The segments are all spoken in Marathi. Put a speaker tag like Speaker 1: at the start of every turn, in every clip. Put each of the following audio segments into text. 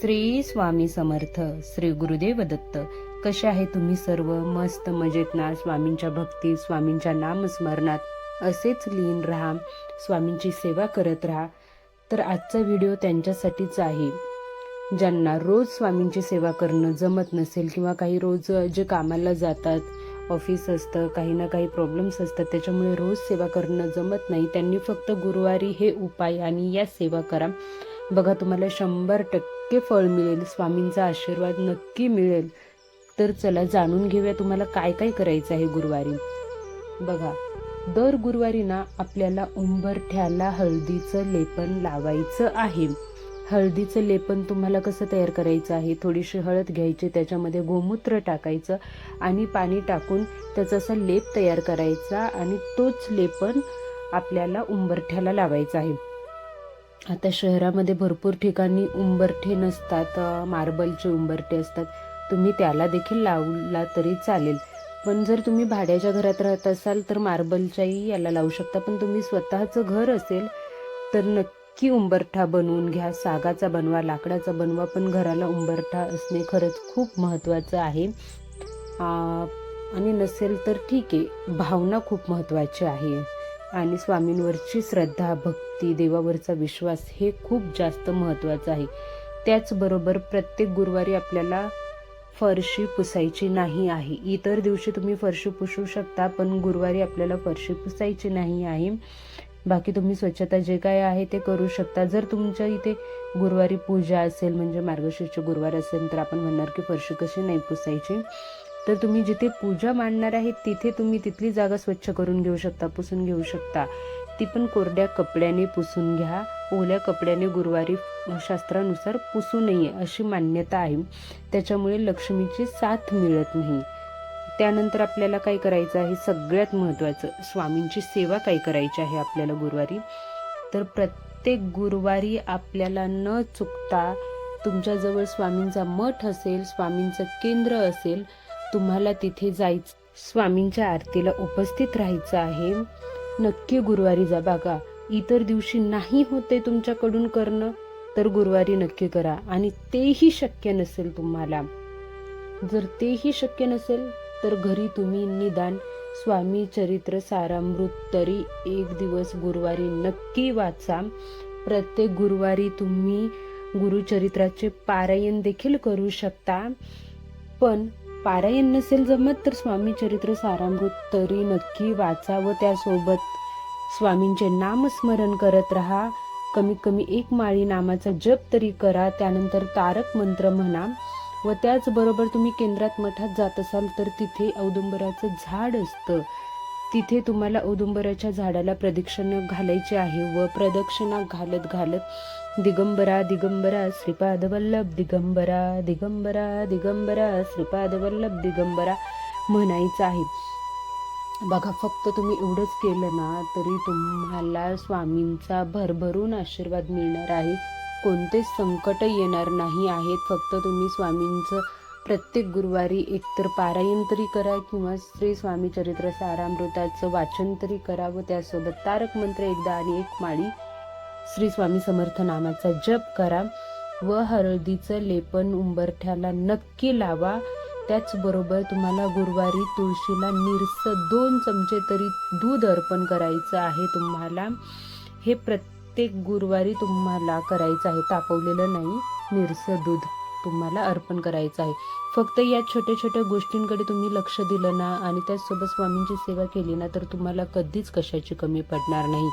Speaker 1: श्री स्वामी समर्थ श्री गुरुदेव दत्त. कसे आहे तुम्ही सर्व? मस्त मजेत ना? स्वामींच्या भक्ती स्वामींच्या नामस्मरणात असेच लीन राहा स्वामींची सेवा करत राहा. तर आजचा व्हिडिओ त्यांच्यासाठीच आहे. ज्यांना रोज स्वामींची सेवा करणं जमत नसेल किंवा काही रोज जे कामाला जातात ऑफिस असतं काही ना काही प्रॉब्लेम्स असतात त्याच्यामुळे रोज सेवा करणं जमत नाही. त्यांनी फक्त गुरुवारी हे उपाय आणि या सेवा करा. बघा तुम्हाला शंभर टक्के फळ मिळेल स्वामींचा आशीर्वाद नक्की मिळेल. तर चला जाणून घेऊया तुम्हाला काय काय करायचं आहे गुरुवारी. बघा दर गुरुवारी ना आपल्याला उंबरठ्याला हळदीचं लेपन लावायचं आहे. हळदीचं लेपन तुम्हाला कसं तयार करायचं आहे? थोडीशी हळद घ्यायची त्याच्यामध्ये गोमूत्र टाकायचं आणि पाणी टाकून त्याचा असा लेप तयार करायचा आणि तोच लेपन आपल्याला उंबरठ्याला लावायचा आहे. आता शहरामध्ये भरपूर ठिकाणी उंबरठे नसतात मार्बलचे उंबरठे असतात. तुम्ही त्याला देखील लावला तरी चालेल. पण जर तुम्ही भाड्याच्या घरात राहत असाल तर मार्बलच्याही याला लावू शकता. पण तुम्ही स्वतःचं घर असेल तर नक्की उंबरठा बनवून घ्या. सागाचा बनवा लाकडाचा बनवा पण घराला उंबरठा असणे खरंच खूप महत्त्वाचं आहे. आणि नसेल तर ठीक आहे. भावना खूप महत्त्वाची आहे. आणि स्वामींवरची श्रद्धा भक्ती देवावरचा विश्वास हे खूप जास्त महत्त्वाचं आहे. त्याचबरोबर प्रत्येक गुरुवारी आपल्याला फरशी पुसायची नाही आहे. इतर दिवशी तुम्ही फरशी पुसू शकता पण गुरुवारी आपल्याला फरशी पुसायची नाही आहे. बाकी तुम्ही स्वच्छता जे काय आहे ते करू शकता. जर तुमच्या इथे गुरुवारी पूजा असेल म्हणजे मार्गशीर्ष गुरुवार असेल तर आपण म्हणणार की फरशी कशी नाही पुसायची? तर तुम्ही जिथे पूजा मांडणार आहे तिथे तुम्ही तिथली जागा स्वच्छ करून घेऊ शकता पुसून घेऊ शकता. ती पण कोरड्या कपड्याने पुसून घ्या. ओल्या कपड्याने गुरुवारी शास्त्रानुसार पुसू नये अशी मान्यता आहे. त्याच्यामुळे लक्ष्मीची साथ मिळत नाही. त्यानंतर आपल्याला काय करायचं आहे? सगळ्यात महत्त्वाचं स्वामींची सेवा काय करायची आहे आपल्याला गुरुवारी? तर प्रत्येक गुरुवारी आपल्याला न चुकता तुमच्याजवळ स्वामींचा मठ असेल स्वामींचं केंद्र असेल तुम्हाला तिथे जायचं स्वामींच्या आरतीला उपस्थित राहायचं आहे. नक्की गुरुवारी जा बघा इतर दिवशी नाही होते तुमच्याकडून करणं? तर गुरुवारी नक्की करा आणि तेही शक्य नसेल तुम्हाला. जर तेही शक्य नसेल तर घरी तुम्ही निदान स्वामी चरित्र सारामृत तरी एक दिवस गुरुवारी नक्की वाचा. प्रत्येक गुरुवारी तुम्ही गुरुचरित्राचे पारायण देखील करू शकता. पण पारायण नसेल जमत तर स्वामी चरित्र सारामृत तरी नक्की वाचा व त्यासोबत. स्वामींचे नामस्मरण करत राहा. कमीत कमी एक माळी नामाचा जप तरी करा. त्यानंतर तारक मंत्र म्हणा. व त्याचबरोबर तुम्ही केंद्रात मठात जात असाल तर तिथे औदुंबराचं झाड असतं. तिथे तुम्हाला औदुंबराच्या झाडाला प्रदक्षिणा घालायची आहे व प्रदक्षिणा घालत घालत दिगंबरा दिगंबरा श्रीपाद वल्लभ दिगंबरा दिगंबरा दिगंबरा श्रीपाद वल्लभ दिगंबरा म्हणायचं आहे. बघा फक्त तुम्ही एवढंच केलं ना तरी तुम्हाला स्वामींचा भरभरून आशीर्वाद मिळणार आहे. कोणतेच संकट येणार नाही आहेत. फक्त तुम्ही स्वामींचं प्रत्येक गुरुवारी एकतर पारायण तरी करा किंवा श्री स्वामी चरित्र सारामृताचं वाचन तरी करा व त्यासोबत तारक मंत्र एकदा आणि एक माळी श्री स्वामी समर्थ नामाचा जप करा व हळदीचं लेपन उंबरठ्याला नक्की लावा. त्याचबरोबर तुम्हाला गुरुवारी तुळशीला निरस दोन चमचे तरी दूध अर्पण करायचं आहे तुम्हाला. हे प्रत्येक गुरुवारी तुम्हाला करायचं आहे तापवलेलं नाही निरस दूध. तुम्हाला अर्पण करायचं आहे. फक्त या छोट्या छोट्या गोष्टींकडे तुम्ही लक्ष दिलं ना आणि त्याचसोबत स्वामींची सेवा केली ना तर तुम्हाला कधीच कशाची कमी पडणार नाही.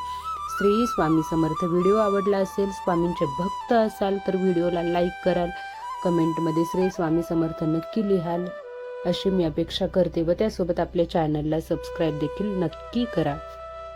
Speaker 1: श्री स्वामी समर्थ. व्हिडिओ आवडला असेल स्वामींचे भक्त असाल तर व्हिडिओला लाईक कराल. कमेंटमध्ये श्री स्वामी समर्थ नक्की लिहाल. अशी मी अपेक्षा करते व त्यासोबत आपल्या चॅनलला सबस्क्राईब देखील नक्की करा.